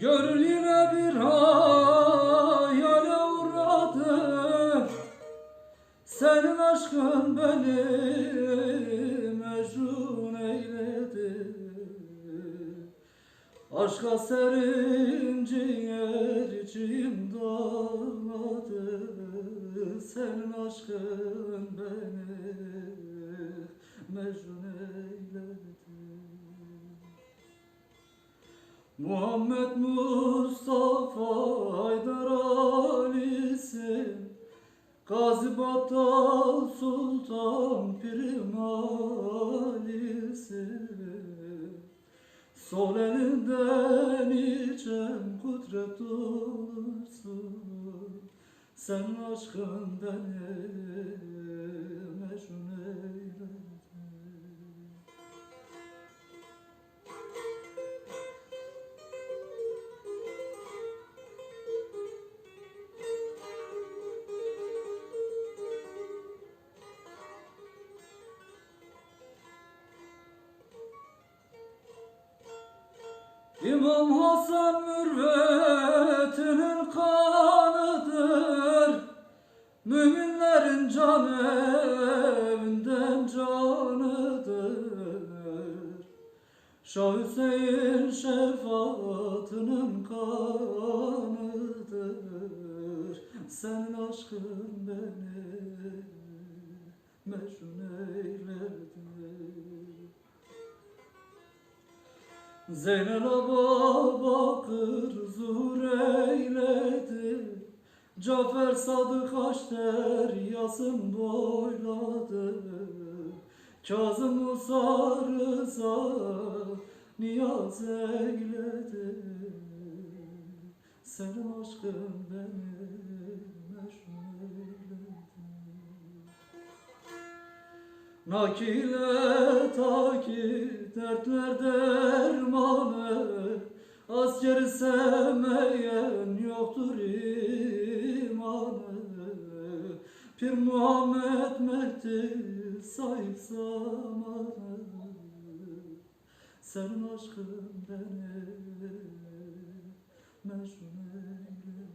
Gönül yine bir hayale uğradı Senin aşkın beni mecnun eyledi. Aşka serin ciğer içim dağladı. Senin aşkın beni mecnun eyledi Muhammed Mustafa Haydar Ali'sin Gazi Battal Sultan Pirim Ali'sin Sol elinden içen kudret olursun Sen aşkın beni mecnun İmam Hasan mürvetinin kanıdır. Müminlerin can evinden canıdır. Şah Hüseyin şefaatinin kanıdır. Senin aşkın beni mecnun Zeynel Bakır zuhur eyledi. Cafer Sadık Haçter yasın boyladı. Kazım Musa Rıza niyaz eyledi. Senin aşkın beni meşhur eyledi Nakile taki dertler dermanı Askeri sevmeyen yoktur imanı. Pir Muhammed Mehdi sahip zamanı Senin aşkın beni mecnun eyledi